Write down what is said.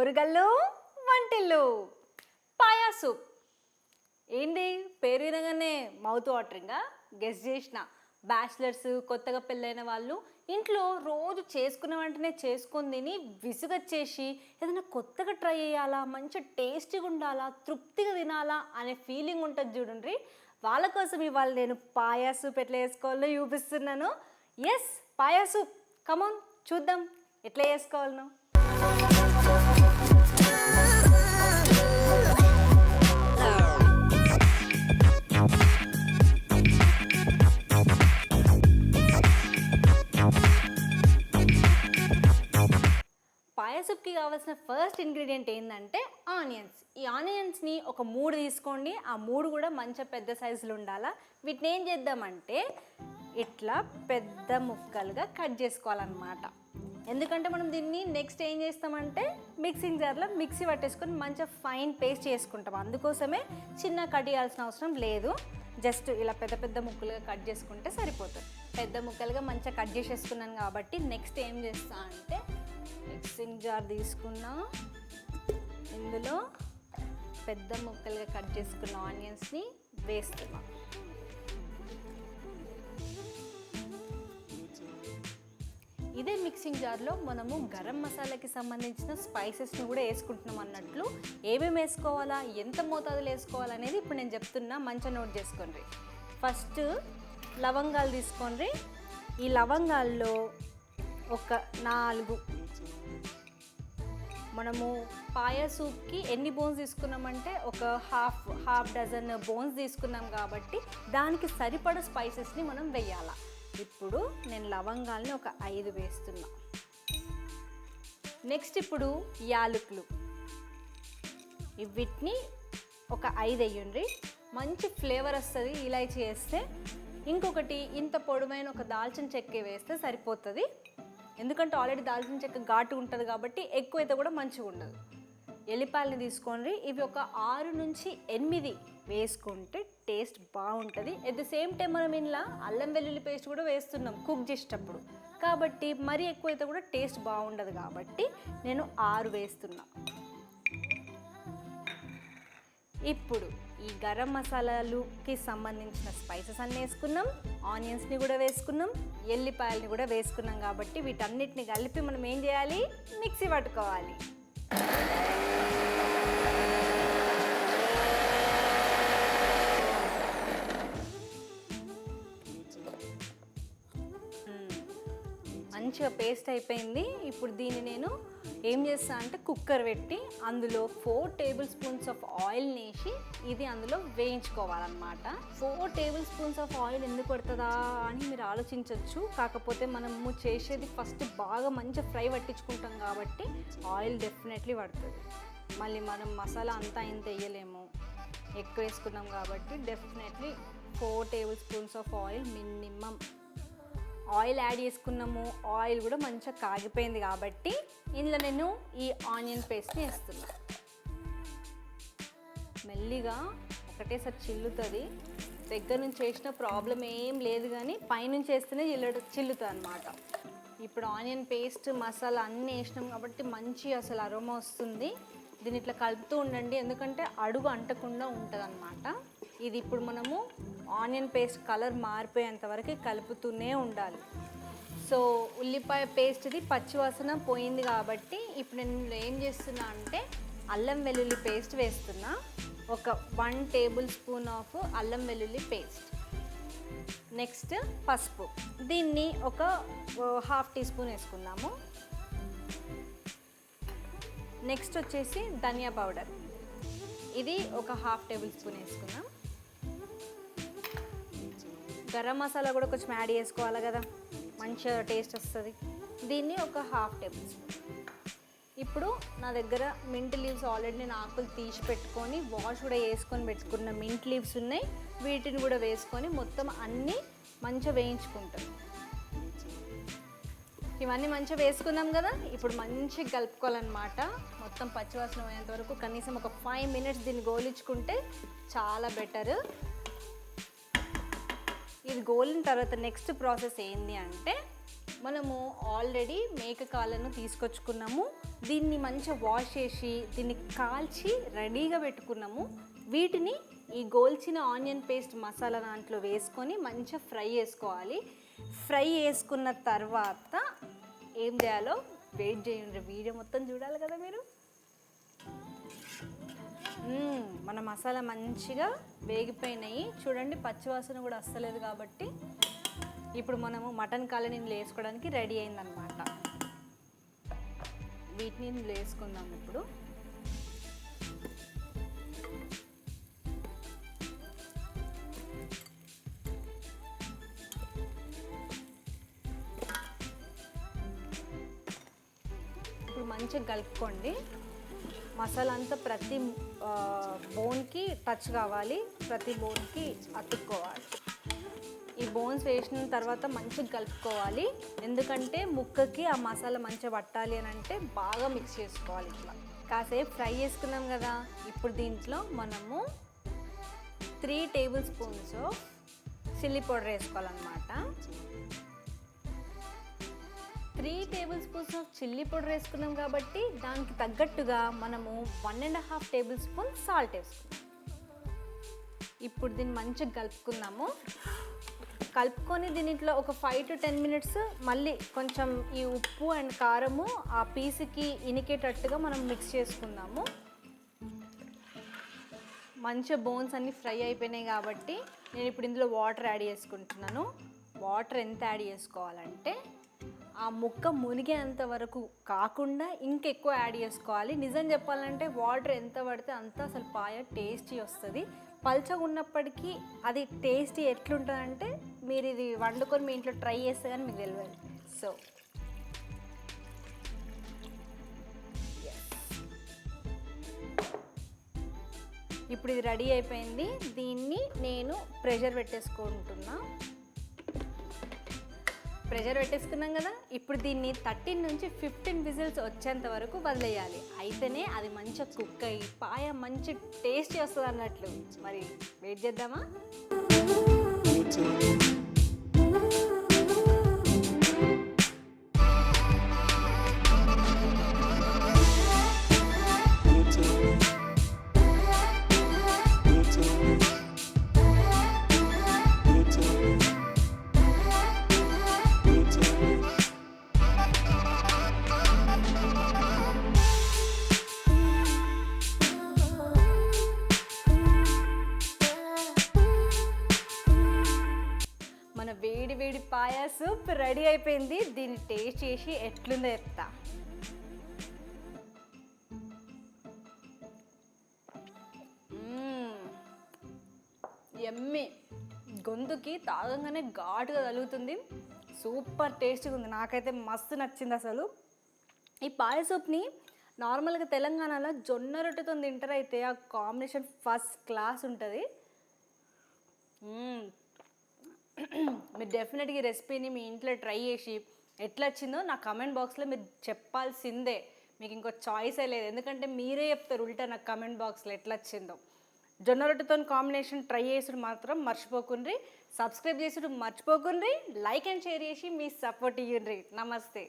ఊరుగల్లు వంటిల్లు పాయా సూప్ ఏంటి పేరు వినగానే మౌత్ వాటరింగా గెస్ చేసిన. బ్యాచిలర్స్ కొత్తగా పెళ్ళైన వాళ్ళు ఇంట్లో రోజు చేసుకున్న వెంటనే చేసుకొని తిని విసుగొచ్చేసి ఏదైనా కొత్తగా ట్రై చేయాలా మంచి టేస్టీగా ఉండాలా తృప్తిగా తినాలా అనే ఫీలింగ్ ఉంటుంది చూడండి వాళ్ళ కోసం ఇవాళ నేను పాయా సూప్ ఎట్లా వేసుకోవాలో చూపిస్తున్నాను. ఎస్ పాయా సూప్ చూద్దాం. ఎట్లా చేసుకోవాలనో. పాయసప్కి కావాల్సిన ఫస్ట్ ఇంగ్రీడియంట్ ఏంటంటే ఆనియన్స్ ఈ ఆనియన్స్ని ఒక మూడు తీసుకోండి. ఆ మూడు కూడా మంచి పెద్ద సైజులు ఉండాలా. వీటిని ఏం చేద్దామంటే ఇట్లా పెద్ద ముక్కలుగా కట్ చేసుకోవాలన్నమాట. ఎందుకంటే మనం దీన్ని నెక్స్ట్ ఏం చేస్తామంటే మిక్సింగ్ జార్లో మిక్సీ పట్టేసుకొని మంచిగా ఫైన్ పేస్ట్ చేసుకుంటాం. అందుకోసమే చిన్న కట్ చేయాల్సిన అవసరం లేదు. జస్ట్ ఇలా పెద్ద పెద్ద ముక్కలుగా కట్ చేసుకుంటే సరిపోతుంది. పెద్ద ముక్కలుగా మంచిగా కట్ చేసేసుకున్నాను కాబట్టి నెక్స్ట్ ఏం చేస్తా అంటే మిక్సింగ్ జార్ తీసుకున్నా. ఇందులో పెద్ద ముక్కలుగా కట్ చేసుకున్న ఆనియన్స్ని వేస్తున్నాం. ఇదే మిక్సింగ్ జార్లో మనము గరం మసాలాకి సంబంధించిన స్పైసెస్ని కూడా వేసుకుంటున్నాం అన్నట్లు ఏమేమి వేసుకోవాలా ఎంత మోతాదులో వేసుకోవాలనేది ఇప్పుడు నేను చెప్తున్నా. మంచిగా నోట్ చేసుకోండి. ఫస్ట్ లవంగాలు తీసుకోండి. ఈ లవంగాల్లో ఒక నాలుగు మనము పాయ సూప్కి ఎన్ని బోన్స్ తీసుకున్నామంటే ఒక హాఫ్ హాఫ్ డజన్ బోన్స్ తీసుకున్నాం కాబట్టి దానికి సరిపడ స్పైసెస్ని మనం వెయ్యాల. ఇప్పుడు నేను లవంగాల్ని ఒక ఐదు వేస్తున్నా. నెక్స్ట్ ఇప్పుడు యాలకులు. వీటిని ఒక ఐదు వేయండి. మంచి ఫ్లేవర్ వస్తుంది ఇలాచి వేస్తే ఇంకొకటి ఇంత పొడవైన ఒక దాల్చిన చెక్క వేస్తే సరిపోతుంది. ఎందుకంటే ఆల్రెడీ దాల్చిన చెక్క ఘాటు ఉంటుంది కాబట్టి ఎక్కువ అయితే కూడా మంచిగా ఉండదు. ఎల్లిపాయలని తీసుకోండి. ఇవి ఒక ఆరు నుంచి ఎనిమిది వేసుకుంటే టేస్ట్ బాగుంటుంది. ఎట్ ద సేమ్ టైం మనం ఇంట్లో అల్లం వెల్లుల్లి పేస్ట్ కూడా వేస్తున్నాం కుక్ చేసేటప్పుడు. కాబట్టి మరీ ఎక్కువ అయితే కూడా టేస్ట్ బాగుండదు కాబట్టి నేను ఆరు వేస్తున్నా. ఇప్పుడు ఈ గరం మసాలాలుకి సంబంధించిన స్పైసెస్ అన్నీ వేసుకున్నాం. ఆనియన్స్ని కూడా వేసుకున్నాం. ఎల్లిపాయలని కూడా వేసుకున్నాం కాబట్టి వీటన్నిటిని కలిపి మనం ఏం చేయాలి? మిక్సీ పట్టుకోవాలి. మంచిగా పేస్ట్ అయిపోయింది. ఇప్పుడు దీన్ని నేను ఏం చేస్తా అంటే కుక్కర్ పెట్టి అందులో four tablespoons of oil వేసి ఇది అందులో వేయించుకోవాలన్నమాట. Four tablespoons of oil ఎందుకు పడుతుందా అని మీరు ఆలోచించవచ్చు కాకపోతే మనము చేసేది ఫస్ట్ బాగా మంచిగా ఫ్రై పట్టించుకుంటాం కాబట్టి ఆయిల్ డెఫినెట్లీ పడుతుంది. మళ్ళీ మనం మసాలా అంతా ఇంత వేయలేము ఎక్కువ వేసుకున్నాం కాబట్టి definitely four tablespoons of oil minimum oil add చేసుకున్నాము. ఆయిల్ కూడా మంచిగా కాగిపోయింది కాబట్టి ఇందులో నేను ఈ ఆనియన్ పేస్ట్ని వేస్తున్నా. మెల్లిగా ఒకటేసారి చిల్లుతుంది. దగ్గర నుంచి వేసిన ప్రాబ్లం ఏం లేదు కానీ పైనుంచి వేస్తేనే చిల్ల చిల్లుతుంది అనమాట ఇప్పుడు ఆనియన్ పేస్ట్ మసాలా అన్నీ వేసినాం కాబట్టి మంచి అసలు అరోమా వస్తుంది. దీన్ని ఇట్లా కలుపుతూ ఉండండి. ఎందుకంటే అడుగు అంటకుండా ఉంటుంది ఇది ఇప్పుడు మనము ఆనియన్ పేస్ట్ కలర్ మారిపోయేంత వరకు కలుపుతూనే ఉండాలి. సో ఉల్లిపాయ పేస్ట్ది పచ్చివాసన పోయింది కాబట్టి ఇప్పుడు నేను ఏం చేస్తున్నా అంటే అల్లం వెల్లుల్లి పేస్ట్ వేస్తున్నా. ఒక వన్ టేబుల్ స్పూన్ ఆఫ్ అల్లం వెల్లుల్లి పేస్ట్. నెక్స్ట్ పసుపు. దీన్ని ఒక హాఫ్ టీ స్పూన్ వేసుకుందాము. నెక్స్ట్ వచ్చేసి ధనియా పౌడర్. ఇది ఒక హాఫ్ టేబుల్ స్పూన్ వేసుకుందాం. గరం మసాలా కూడా కొంచెం యాడ్ చేసుకోవాలి కదా. మంచిగా టేస్ట్ వస్తుంది. దీన్ని ఒక హాఫ్ టేబుల్ స్పూన్. ఇప్పుడు నా దగ్గర మింట్ లీవ్స్ ఆల్రెడీ నేను ఆకులు తీసి పెట్టుకొని వాష్ కూడా వేసుకొని పెట్టుకున్న మింట్ లీవ్స్ ఉన్నాయి. వీటిని కూడా వేసుకొని మొత్తం అన్నీ మంచిగా వేయించుకుంటాను. ఇవన్నీ మంచిగా వేసుకుందాం కదా. ఇప్పుడు మంచిగా కలుపుకోవాలన్నమాట. మొత్తం పచ్చివాసన పోయేంత వరకు కనీసం ఒక ఫైవ్ మినిట్స్ దీన్ని గోలించుకుంటే చాలా బెటర్ ఇది గోలిన తర్వాత నెక్స్ట్ ప్రాసెస్ ఏంది అంటే మనము ఆల్రెడీ మేక కాళ్ళను తీసుకొచ్చుకున్నాము. దీన్ని మంచిగా వాష్ చేసి దీన్ని కాల్చి రెడీగా పెట్టుకున్నాము. వీటిని ఈ గోల్చిన ఆనియన్ పేస్ట్ మసాలా దాంట్లో వేసుకొని మంచిగా ఫ్రై చేసుకోవాలి. ఫ్రై చేసుకున్న తర్వాత ఏం చేయాలో వెయిట్ చేయండి. వీడియో మొత్తం చూడాలి కదా మీరు? మన మసాలా మంచిగా వేగిపోయినాయి. చూడండి పచ్చివాసన కూడా వస్తలేదు కాబట్టి ఇప్పుడు మనము మటన్ కాలని ఇందులో వేసుకోవడానికి రెడీ అయిందనమాట వీటిని ఇందులో వేసుకుందాం ఇప్పుడు. ఇప్పుడు మంచిగా కలుపుకోండి. మసాలా అంతా ప్రతి బోన్కి టచ్ కావాలి. ప్రతి బోన్కి అతుక్కోవాలి. ఈ బోన్స్ వేసిన తర్వాత మంచిగా కలుపుకోవాలి. ఎందుకంటే ముక్కకి ఆ మసాలా మంచిగా పట్టాలి అని అంటే బాగా మిక్స్ చేసుకోవాలి ఇట్లా. కాసేపు ఫ్రై చేసుకున్నాం కదా. ఇప్పుడు దీంట్లో మనము three tablespoons chilli powder వేసుకోవాలన్నమాట. Three tablespoons of chilli powder వేసుకున్నాం కాబట్టి దానికి తగ్గట్టుగా మనము one and half tablespoon salt వేసుకున్నాం ఇప్పుడు దీన్ని మంచిగా కలుపుకుందాము. కలుపుకొని దీనిట్లో ఒక ఫైవ్ టు టెన్ మినిట్స్ మళ్ళీ కొంచెం ఈ ఉప్పు అండ్ కారము ఆ పీస్కి ఇనికేటట్టుగా మనం మిక్స్ చేసుకుందాము. మంచిగా బోన్స్ అన్నీ ఫ్రై అయిపోయినాయి కాబట్టి నేను ఇప్పుడు ఇందులో వాటర్ యాడ్ చేసుకుంటున్నాను. వాటర్ ఎంత యాడ్ చేసుకోవాలంటే ఆ ముక్క మునిగేంత వరకు కాకుండా ఇంకెక్కువ యాడ్ చేసుకోవాలి. నిజం చెప్పాలంటే వాటర్ ఎంత పడితే అంత అసలు పాయ టేస్టీ వస్తుంది. పల్చగా ఉన్నప్పటికీ అది టేస్టీ ఎట్లుంటుందంటే మీరు ఇది వండుకొని మీ ఇంట్లో ట్రై చేస్తే కానీ మీకు తెలియదు సో ఇప్పుడు ఇది రెడీ అయిపోయింది. దీన్ని నేను ప్రెషర్ పెట్టేసుకుంటున్నా. ప్రెషర్ పెట్టేసుకున్నాం కదా ఇప్పుడు దీన్ని థర్టీన్ నుంచి ఫిఫ్టీన్ విజిల్స్ వచ్చేంత వరకు వదిలేయాలి. అయితేనే అది మంచిగా కుక్ అయ్యి పాయ మంచి టేస్ట్ వస్తుంది అన్నట్లు. మరి వెయిట్ చేద్దామా? వేడి వేడి పాయ సూప్ రెడీ అయిపోయింది. దీన్ని టేస్ట్ చేసి ఎట్లుందో చెప్తా. ఎమ్మి. గొంతుకి తాగంగానే ఘాటుగా తగులుతుంది. సూపర్ టేస్ట్గా ఉంది. నాకైతే మస్తు నచ్చింది అసలు. ఈ పాయ సూప్ని నార్మల్గా తెలంగాణలో జొన్న రొట్టెతో తింటారైతే ఆ కాంబినేషన్ ఫస్ట్ క్లాస్ ఉంటుంది. మీరు డెఫినెట్గా ఈ రెసిపీని మీ ఇంట్లో ట్రై చేసి ఎట్లా వచ్చిందో నా కమెంట్ బాక్స్లో మీరు చెప్పాల్సిందే. మీకు ఇంకో చాయిసే లేదు. ఎందుకంటే మీరే చెప్తారు ఉల్టా నాకు కమెంట్ బాక్స్లో ఎట్లా వచ్చిందో జొన్న రొట్టెతో కాంబినేషన్ ట్రై చేసుడు మాత్రం మర్చిపోకుండ్రి. సబ్స్క్రైబ్ చేసుడు మర్చిపోకుండ్రి. లైక్ అండ్ షేర్ చేసి మీ సపోర్ట్ ఇవ్వండి నమస్తే.